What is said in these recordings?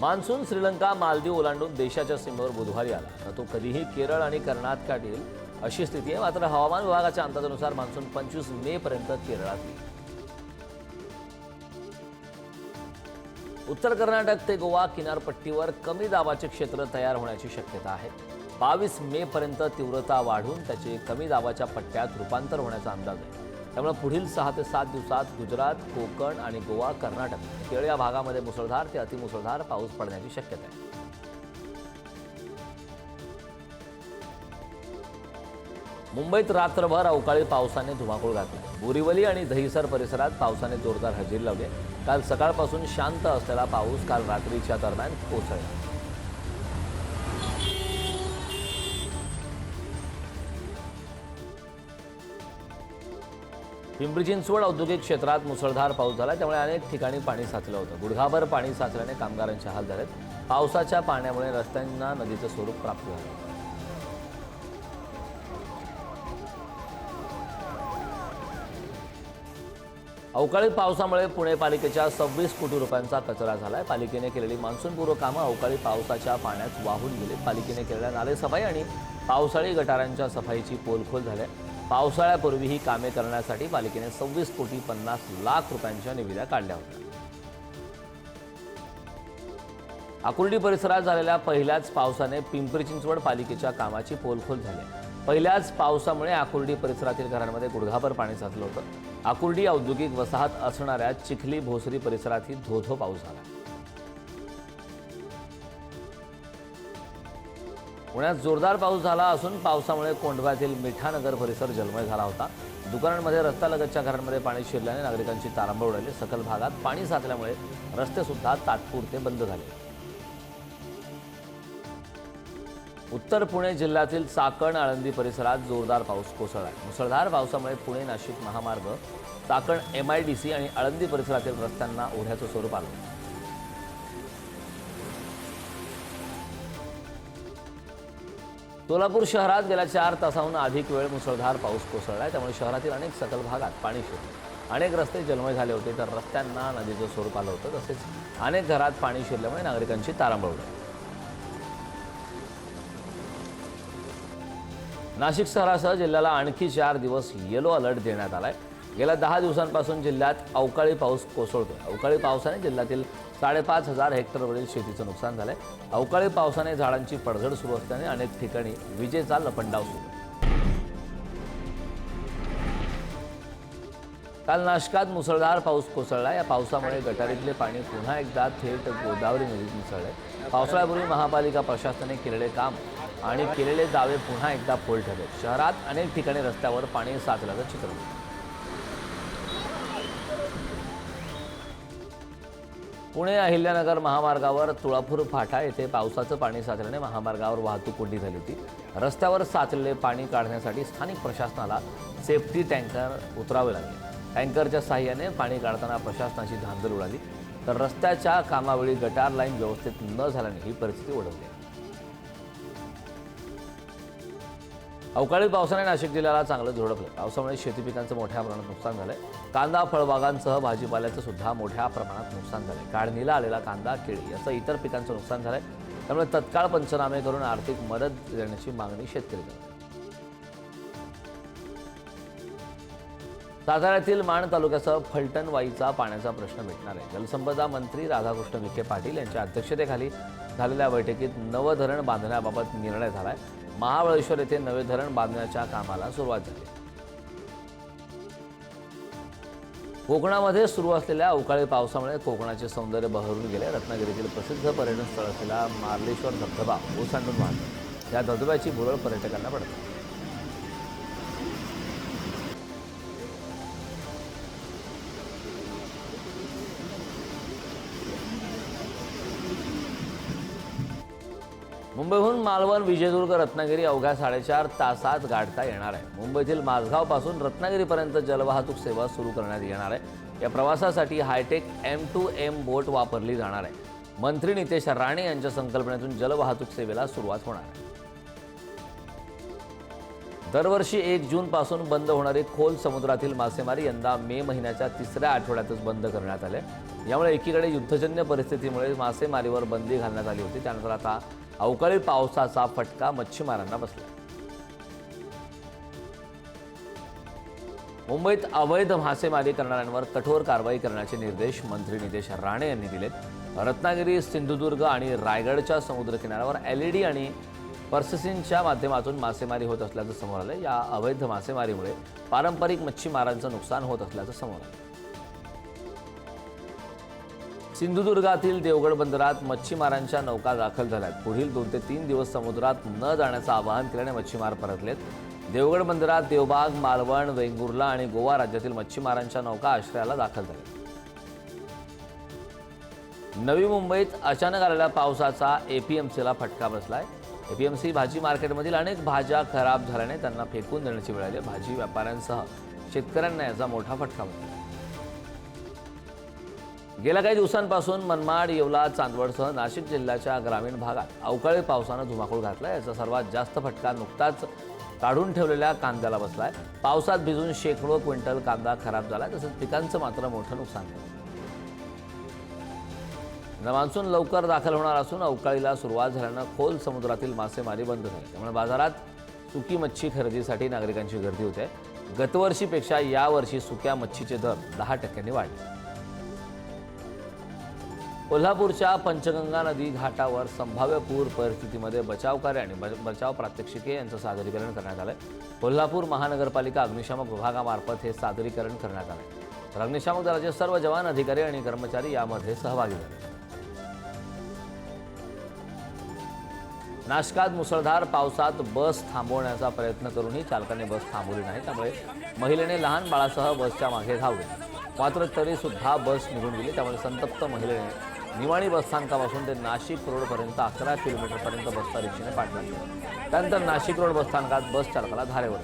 Monsoon Sri Lanka Maldives ओलांडून देशाच्या सीमेवर बुधवारी आला. तर तो कधीही केरळ आणि कर्नाटकात येईल अशी स्थिती आहे. मात्र हवामान विभागाच्या अंदाजानुसार मान्सून पंचवीस मे पर्यंत केरळात येईल. उत्तर कर्नाटक ते गोवा किनारपट्टीवर कमी दाबाचे क्षेत्र तयार होण्याची शक्यता आहे. बावीस मे पर्यंत तीव्रता वाढून त्याचे कमी दाबाच्या पट्ट्यात रूपांतर होण्याचा अंदाज आहे. त्यामुळे पुढील सहा ते सात दिवसात गुजरात कोकण आणि गोवा कर्नाटक केरळ या भागामध्ये मुसळधार ते अतिमुसळधार पाऊस पडण्याची शक्यता आहे. मुंबईत रात्रभर अवकाळी पावसाने धुमाकूळ घातला. बोरीवली आणि दहिसर परिसरात पावसाने जोरदार हजेरी लावली काल सकाळपासून शांत असलेला पाऊस काल रात्रीच्या दरम्यान कोसळला. पिंपरी चिंचवड औद्योगिक क्षेत्रात मुसळधार पाऊस झाला. त्यामुळे अनेक ठिकाणी पाणी साचलं होतं. गुडघाभर पाणी साचल्याने कामगारांचे हाल झालेत. पावसाच्या पाण्यामुळे रस्त्यांना नदीचं स्वरूप प्राप्त झालं. अवकाळी पावसामुळे पुणे पालिकेच्या सव्वीस कोटी रुपयांचा कचरा झालाय. पालिकेने केलेली मान्सूनपूर्व कामं अवकाळी पावसाच्या पाण्यात वाहून गेली. पालिकेने केलेल्या नालेसफाई आणि पावसाळी गटारांच्या सफाईची पोलखोल झाल्या पावसाळ्यापूर्वी ही कामे करण्यासाठी पालिकेने सव्वीस कोटी पन्नास लाख रुपयांच्या निविदा काढल्या होत्या. आकुर्डी परिसरात झालेल्या पहिल्याच पावसाने पिंपरी चिंचवड पालिकेच्या कामाची पोलखोल झाली. आहे. पहिल्याच पावसामुळे आकुर्डी परिसरातील घरांमध्ये गुडघाभर पाणी साचलं होतं. आकुर्डी औद्योगिक वसाहत असणाऱ्या चिखली भोसरी परिसरातही धोधो पाऊस झाला. पुण्यात जोरदार पाऊस झाला असून पावसामुळे कोंढव्यातील मिठानगर परिसर जलमय झाला होता. दुकानांमध्ये रस्त्यालगतच्या घरांमध्ये पाणी शिरल्याने नागरिकांची तारांबळ उडाली. सखल भागात पाणी साचल्यामुळे रस्तेसुद्धा तात्पुरते बंद झाले. उत्तर पुणे जिल्ह्यातील चाकण आळंदी परिसरात जोरदार पाऊस कोसळला मुसळधार पावसामुळे पुणे नाशिक महामार्ग Chakan M I D C आणि आळंदी परिसरातील रस्त्यांना ओढ्याचं स्वरूप आलं. सोलापूर शहरात गेल्या चार तासाहून अधिक वेळ मुसळधार पाऊस कोसळलाय. त्यामुळे शहरातील अनेक सकल भागात पाणी शिरले. अनेक रस्ते जलमय झाले होते तर रस्त्यांना नदीचं स्वरूप आलं होतं. तसेच अनेक घरात पाणी शिरल्यामुळे नागरिकांची तारांबळ नाशिक शहरासह जिल्ह्याला आणखी चार दिवस येलो अलर्ट देण्यात आलाय. गेल्या दहा दिवसांपासून जिल्ह्यात अवकाळी पाऊस कोसळतोय. अवकाळी पावसाने जिल्ह्यातील साडेपाच हजार हेक्टरवरील शेतीचं नुकसान झालंय. अवकाळी पावसाने झाडांची पडझड सुरू असल्याने अनेक ठिकाणी विजेचा लपंडाव सुरू काल नाशकात मुसळधार पाऊस कोसळला. या पावसामुळे गटारीतले पाणी पुन्हा एकदा थेट गोदावरी नदीत मिसळले. पावसाळ्यापूर्वी महापालिका प्रशासनाने केलेले काम आणि केलेले दावे पुन्हा एकदा फोल ठरले. शहरात अनेक ठिकाणी रस्त्यावर पाणी साचल्याचं चित्र पुणे अहिल्यानगर महामार्गावर तुळापूर फाटा येथे पावसाचं पाणी साचल्याने महामार्गावर वाहतूक कोंडी झाली होती. रस्त्यावर साचलेले पाणी काढण्यासाठी स्थानिक प्रशासनाला सेफ्टी टँकर उतरावे लागले. टँकरच्या साह्याने पाणी काढताना प्रशासनाची धांदल उडाली. तर रस्त्याच्या कामावेळी गटार लाईन व्यवस्थित न झाल्याने ही परिस्थिती ओढवली. अवकाळी पावसाने नाशिक जिल्ह्याला चांगलं झोडपलं. पावसामुळे शेती पिकांचं मोठ्या प्रमाणात नुकसान झालंय. कांदा फळबागांसह भाजीपाल्याचं सुद्धा मोठ्या प्रमाणात नुकसान झालंय. काढणीला आलेला कांदा केळी याचं इतर पिकांचं नुकसान झालंय. त्यामुळे तत्काळ पंचनामे करून आर्थिक मदत देण्याची मागणी शेतकरी करतात. साताऱ्यातील माण तालुक्यासह फलटणवाईचा पाण्याचा प्रश्न भेटणार आहे. जलसंपदा मंत्री राधाकृष्ण विखे पाटील यांच्या अध्यक्षतेखाली झालेल्या बैठकीत नवं धरण बांधण्याबाबत निर्णय झाला आहे महाबळेश्वर येथे नवे धरण बांधण्याच्या कामाला सुरुवात झाली. कोकणामध्ये सुरू असलेल्या अवकाळी पावसामुळे कोकणाचे सौंदर्य बहरून गेले. रत्नागिरीतील प्रसिद्ध पर्यटन स्थळ असलेला मार्लेश्वर धबधबा ओसांडून वाहतो. या धबधब्याची भुरळ पर्यटकांना पडते. मुंबईहून मालवण विजयदुर्ग रत्नागिरी अवघ्या साडेचार तासात गाठता येणार आहे. मुंबईतील माझगावपासून रत्नागिरीपर्यंत जलवाहतूक सेवा सुरू करण्यात येणार आहे. या प्रवासासाठी hi tech M to M boat वापरली जाणार आहे. मंत्री नितेश राणे यांच्या संकल्पनेतून जलवाहतूक सेवेला सुरुवात होणार आहे. दरवर्षी एक जून पासून बंद होणारी खोल समुद्रातील मासेमारी यंदा मे महिन्याच्या तिसऱ्या आठवड्यातच बंद करण्यात आले. यामुळे एकीकडे युद्धजन्य परिस्थितीमुळे मासेमारीवर बंदी घालण्यात आली होती. त्यानंतर आता अवकाळी पावसाचा फटका मच्छीमारांना बसला. मुंबईत अवैध मासेमारी करणाऱ्यांवर कठोर कारवाई करण्याचे निर्देश मंत्री नितेश राणे यांनी दिलेत. रत्नागिरी सिंधुदुर्ग आणि रायगडच्या समुद्रकिनाऱ्यावर एल ई डी आणि पर्सिसिनच्या माध्यमातून मासेमारी होत असल्याचं समोर आलं या अवैध मासेमारीमुळे पारंपरिक मच्छीमारांचं नुकसान होत असल्याचं समोर आलं सिंधुदुर्गातील देवगड बंदरात मच्छीमारांच्या नौका दाखल झाल्यात. पुढील दोन ते तीन दिवस समुद्रात न जाण्याचं आवाहन केल्याने मच्छीमार परतलेत. देवगड बंदरात देवबाग मालवण वेंगुर्ला आणि गोवा राज्यातील मच्छीमारांच्या नौका आश्रयाला दाखल झाल्या नवी मुंबईत अचानक आलेल्या पावसाचा एपीएमसीला फटका बसलाय. एपीएमसी भाजी मार्केटमधील अनेक भाज्या खराब झाल्याने त्यांना फेकून देण्याची वेळ आली भाजी व्यापाऱ्यांसह शेतकऱ्यांना याचा मोठा फटका बसला. गेल्या काही दिवसांपासून मनमाड येवला चांदवडसह नाशिक जिल्ह्याच्या ग्रामीण भागात अवकाळी पावसानं धुमाकूळ घातला याचा सर्वात जास्त फटका नुकताच काढून ठेवलेल्या कांद्याला बसलाय. पावसात भिजून शेकडो क्विंटल कांदा खराब झाला तसंच पिकांचं मात्र मोठं नुकसान झालं मान्सून लवकर दाखल होणार असून अवकाळीला सुरुवात झाल्यानं खोल समुद्रातील मासेमारी बंद झाली. त्यामुळे बाजारात सुकी मच्छी खरेदीसाठी नागरिकांची गर्दी होते. गतवर्षीपेक्षा यावर्षी सुक्या मच्छीचे दर दहा टक्क्यांनी वाढले. कोल्हापूरच्या पंचगंगा नदी घाटावर संभाव्य पूर परिस्थितीमध्ये बचाव कार्य आणि बचाव प्रात्यक्षिके यांचं सादरीकरण करण्यात आलंय. कोल्हापूर महानगरपालिका अग्निशामक विभागामार्फत हे सादरीकरण करण्यात आलं तर अग्निशामक दलाचे सर्व जवान अधिकारी आणि कर्मचारी यामध्ये सहभागी झाले. नाशकात मुसळधार पावसात बस थांबवण्याचा प्रयत्न करूनही चालकाने बस थांबवली नाही त्यामुळे महिलेने लहान बाळासह बसच्या मागे धावले. मात्र तरी सुद्धा बस निघून गेली त्यामुळे संतप्त महिलेने निवाणी बसस्थानकापासून ते नाशिक रोडपर्यंत अकरा किलोमीटरपर्यंत बसचा रिक्षेने पाठवण्यात केला. त्यानंतर नाशिक रोड बसस्थानकात बस चालकाला धारेवर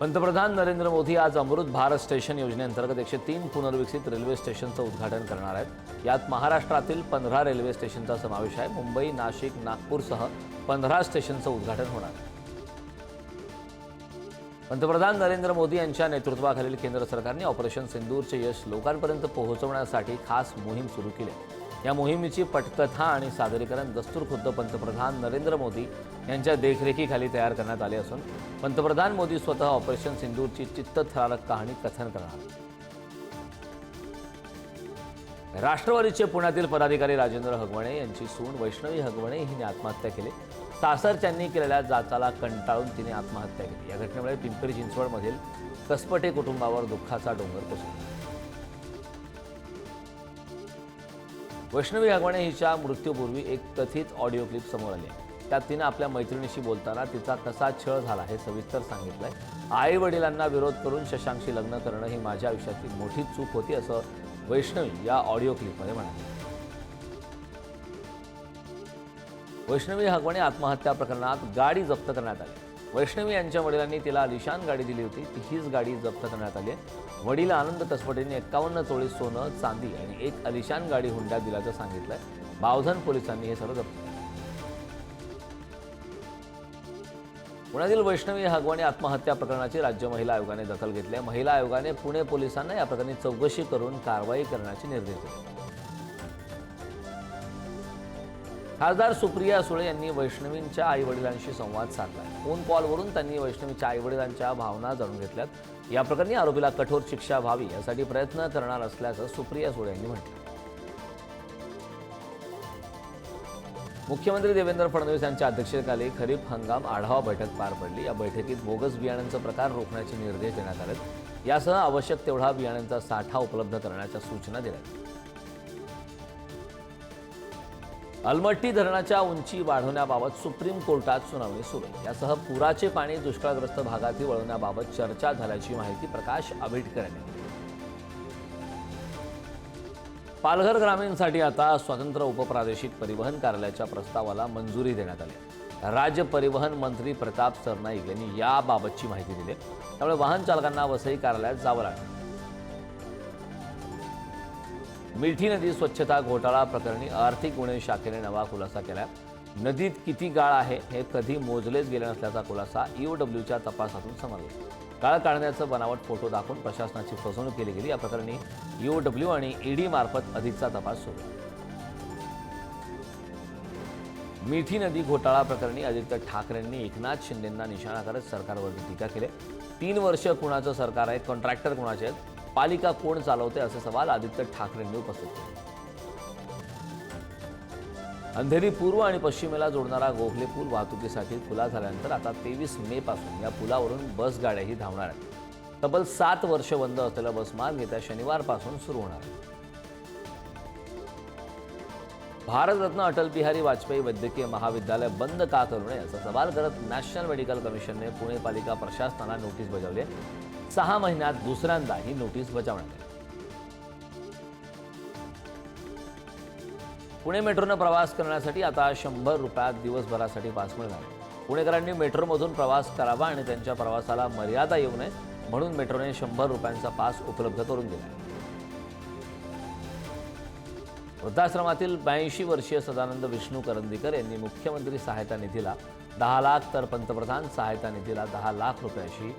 पंतप्रधान नरेंद्र मोदी आज अमृत भारत स्टेशन योजनेअंतर्गत एकशे तीन पुनर्विकसित रेल्वे स्टेशनचं उद्घाटन करणार आहेत. यात महाराष्ट्रातील पंधरा रेल्वे स्टेशनचा समावेश आहे. मुंबई नाशिक नागपूरसह पंधरा स्टेशनचं उद्घाटन होणार. आहे पंतप्रधान नरेंद्र मोदी यांच्या नेतृत्वाखालील केंद्र सरकारने ऑपरेशन सिंदूरचे यश लोकांपर्यंत पोहोचवण्यासाठी खास मोहीम सुरू केली. या मोहिमेची पटकथा आणि सादरीकरण दस्तूर खुद्द पंतप्रधान नरेंद्र मोदी यांच्या देखरेखीखाली तयार करण्यात आले असून पंतप्रधान मोदी स्वतः ऑपरेशन सिंदूरची चित्तथरारक कहाणी कथन करणार राष्ट्रवादीचे पुण्यातील पदाधिकारी राजेंद्र हगवणे यांची सून वैष्णवी हगवणे हिने आत्महत्या केली. सासरच्यांनी केलेल्या जाचाला कंटाळून तिने आत्महत्या केली. या घटनेमुळे पिंपरी चिंचवडमधील कसपटे कुटुंबावर दुःखाचा डोंगर कोसळला. वैष्णवी हगवणे हिच्या मृत्यूपूर्वी एक कथित ऑडिओ क्लिप समोर आली आहे. त्यात तिनं आपल्या मैत्रिणीशी बोलताना तिचा कसा छळ झाला हे सविस्तर सांगितलंय. आई वडिलांना विरोध करून शशांकशी लग्न करणं ही माझ्या आयुष्यातली मोठी चूक होती असं वैष्णवी या ऑडिओ क्लिपमध्ये म्हणाली. वैष्णवी हगवणे आत्महत्या प्रकरणात गाडी जप्त करण्यात आली. वैष्णवी यांच्या वडिलांनी तिला अलिशान गाडी दिली होती. ती हीच गाडी जप्त करण्यात आली आहे. वडील आनंद तसपटेने एक्कावन्न चोळीस सोनं चांदी आणि एक अलिशान गाडी हुंड्यात दिल्याचं सांगितलंय. बावधन पोलिसांनी हे सर्व जप्त केलं. पुण्यातील वैष्णवी हगवणे आत्महत्या प्रकरणाची राज्य महिला आयोगाने दखल घेतली आहे. महिला आयोगाने पुणे पोलिसांना या प्रकरणी चौकशी करून कारवाई करण्याचे निर्देश दिले. खासदार सुप्रिया सुळे यांनी वैष्णवींच्या आई वडिलांशी संवाद साधला. फोन कॉलवरून त्यांनी वैष्णवीच्या आई वडिलांच्या भावना जाणून घेतल्यात. या प्रकरणी आरोपीला कठोर शिक्षा व्हावी यासाठी प्रयत्न करणार असल्याचं सुप्रिया सुळे यांनी म्हटलं. मुख्यमंत्री देवेंद्र फडणवीस यांच्या अध्यक्षतेखाली खरीप हंगाम आढावा बैठक पार पडली. या बैठकीत बोगस बियाण्यांचा प्रकार रोखण्याचे निर्देश देण्यात आले यासह आवश्यक तेवढा बियाण्यांचा साठा उपलब्ध करण्याच्या सूचना देण्यात अलमट्टी धरणाच्या उंची वाढवण्याबाबत सुप्रीम कोर्टात सुनावणी सुरू. आहे यासह पुराचे पाणी दुष्काळग्रस्त भागात वळवण्याबाबत चर्चा झाल्याची माहिती प्रकाश आंबेडकर यांनी दिली. पालघर ग्रामीणसाठी आता स्वतंत्र उपप्रादेशिक परिवहन कार्यालयाच्या प्रस्तावाला मंजुरी देण्यात आली. राज्य परिवहन मंत्री प्रताप सरनाईक यांनी याबाबतची माहिती दिली. त्यामुळे वाहन चालकांना वसई कार्यालयात जावं लागलं. मिठी नदी स्वच्छता घोटाळा प्रकरणी आर्थिक गुन्हे शाखेने नवा खुलासा केला नदीत किती गाळ आहे हे कधी मोजलेच गेले नसल्याचा खुलासा ईओडब्ल्यूच्या तपासातून समजला गाळ काढण्याचं बनावट फोटो दाखवून प्रशासनाची फसवणूक केली गेली. या प्रकरणी ईओडब्ल्यू आणि ईडी मार्फत अधिकचा तपास सुरू मिठी नदी घोटाळा प्रकरणी आदित्य ठाकरेंनी एकनाथ शिंदेंना निशाणा करत सरकारवरती टीका केली. तीन वर्ष कुणाचं सरकार आहे? कॉन्ट्रॅक्टर कुणाचे आहेत? पालिका कोण चालवते असे सवाल आदित्य ठाकरेंनी उपस्थित केले. अंधेरी पूर्व आणि पश्चिमेला जोडणारा गोखले पूल वाहतुकीसाठी खुला झाल्यानंतर आता तेवीस मे पासून या पुलावरून बसगाड्याही धावणार आहेत. तब्बल सात वर्ष बंद असलेला बसमार्ग येत्या शनिवारपासून सुरू होणार आहे. भारतरत्न अटल बिहारी वाजपेयी वैद्यकीय महाविद्यालय बंद का करू नये असा सवाल करत नॅशनल मेडिकल कमिशनने पुणे पालिका प्रशासनाला नोटीस बजावली आहे. सहा महिन्यात दुसऱ्यांदा ही नोटीस बजावण्यात आली. पुणे मेट्रोनं प्रवास करण्यासाठी आता शंभर रुपयात दिवसभरासाठी पास मिळणार पुणेकरांनी मेट्रोमधून प्रवास करावा आणि त्यांच्या प्रवासाला मर्यादा येऊ नये म्हणून मेट्रोने शंभर रुपयांचा पास उपलब्ध करून दिला वृद्धाश्रमातील ब्याऐंशी वर्षीय सदानंद विष्णू करंदीकर यांनी मुख्यमंत्री सहायता निधीला दहा लाख तर पंतप्रधान सहायता निधीला दहा लाख रुपयाशी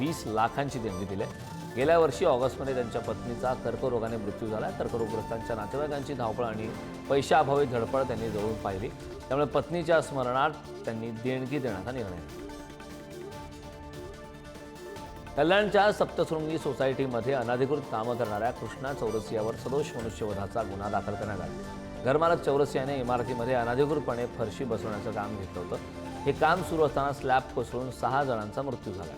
वीस लाखांची देणगी दिली आहे. गेल्या वर्षी ऑगस्टमध्ये त्यांच्या पत्नीचा कर्करोगाने मृत्यू झाला. कर्करोगग्रस्तांच्या नातेवाईकांची धावपळ आणि पैशाअभावी धडपड त्यांनी जवळून पाहिली. त्यामुळे पत्नीच्या स्मरणार्थ त्यांनी देणगी देण्याचा निर्णय घेतला. कल्याणच्या सप्तशृंगी सोसायटीमध्ये अनधिकृत कामं करणाऱ्या कृष्णा चौरसियावर सदोष मनुष्यवधाचा गुन्हा दाखल करण्यात आला. घरमालक चौरसियाने इमारतीमध्ये अनधिकृतपणे फरशी बसवण्याचं काम घेतलं होतं. हे काम सुरू असताना स्लॅब कोसळून सहा जणांचा मृत्यू झाला.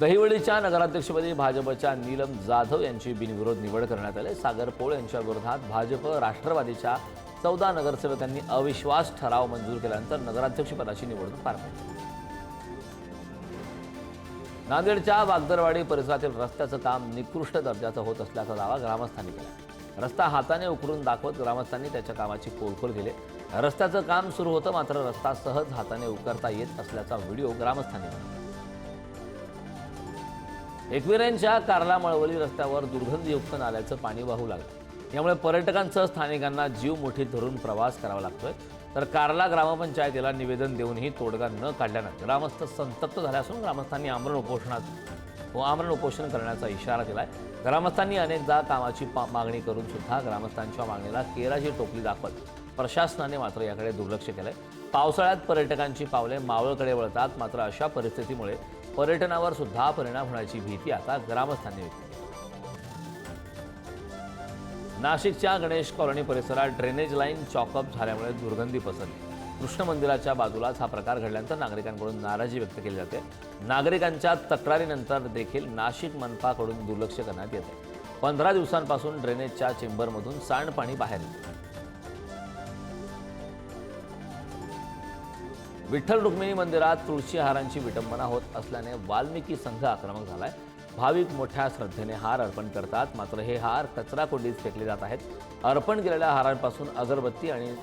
दहिवळीच्या नगराध्यक्षपदी भाजपच्या नीलम जाधव यांची बिनविरोध निवड करण्यात आली. सागर पोळ यांच्या विरोधात भाजप राष्ट्रवादीच्या चौदा नगरसेवकांनी अविश्वास ठराव मंजूर केल्यानंतर नगराध्यक्षपदाची निवडणूक पार पडली. नांदेडच्या वागदरवाडी परिसरातील रस्त्याचं काम निकृष्ट दर्जाचं होत असल्याचा दावा ग्रामस्थांनी केला. रस्ता हाताने उकरून दाखवत ग्रामस्थांनी त्याच्या कामाची पोलखोल केली. रस्त्याचं काम सुरू होतं मात्र रस्ता सहज हाताने उकरता येत असल्याचा व्हिडिओ ग्रामस्थांनी बनवला. एकविरांच्या कार्ला मळवली रस्त्यावर दुर्गंधयुक्त नाल्याचं पाणी वाहू लागलं. यामुळे पर्यटकांसह स्थानिकांना जीव मुठीत धरून प्रवास करावा लागतोय. तर कार्ला ग्रामपंचायतीला निवेदन देऊनही तोडगा न काढल्यानं ग्रामस्थ संतप्त झाले असून ग्रामस्थांनी आमरण उपोषणात व आमरण उपोषण करण्याचा इशारा दिलाय. ग्रामस्थांनी अनेकदा कामाची पा- मागणी करून सुद्धा ग्रामस्थांच्या मागणीला केराची टोपली दाखवत प्रशासनाने मात्र याकडे दुर्लक्ष केलंय. पावसाळ्यात पर्यटकांची पावले मावळकडे वळतात. मात्र अशा परिस्थितीमुळे पर्यटनावर सुद्धा परिणाम होण्याची भीती आता ग्रामस्थांनी व्यक्त केली. नाशिकच्या गणेश कॉलनी परिसरात ड्रेनेज लाईन चॉकअप झाल्यामुळे दुर्गंधी पसरली. कृष्ण मंदिराच्या बाजूलाच हा प्रकार घडल्यानंतर नागरिकांकडून नाराजी व्यक्त केली जाते. नागरिकांच्या तक्रारीनंतर देखील नाशिक मनपाकडून दुर्लक्ष करण्यात येते. पंधरा दिवसांपासून ड्रेनेजच्या चेंबरमधून सांडपाणी बाहेर येते. विठ्ठल रुक्मिणी मंदिरात तुळशी हारांची विटंबना होत असल्याने वाल्मिकी संघ आक्रमक झालाय. भाविक मोठ्या श्रद्धेने हार अर्पण करतात. मात्र हे हार कचरा कोंडीत फेकले जात आहेत. अर्पण केलेल्या हारांपासून अगरबत्ती आणि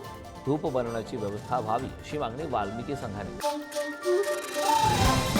धूप बनवण्याची व्यवस्था व्हावी अशी मागणी वाल्मिकी संघाने केली.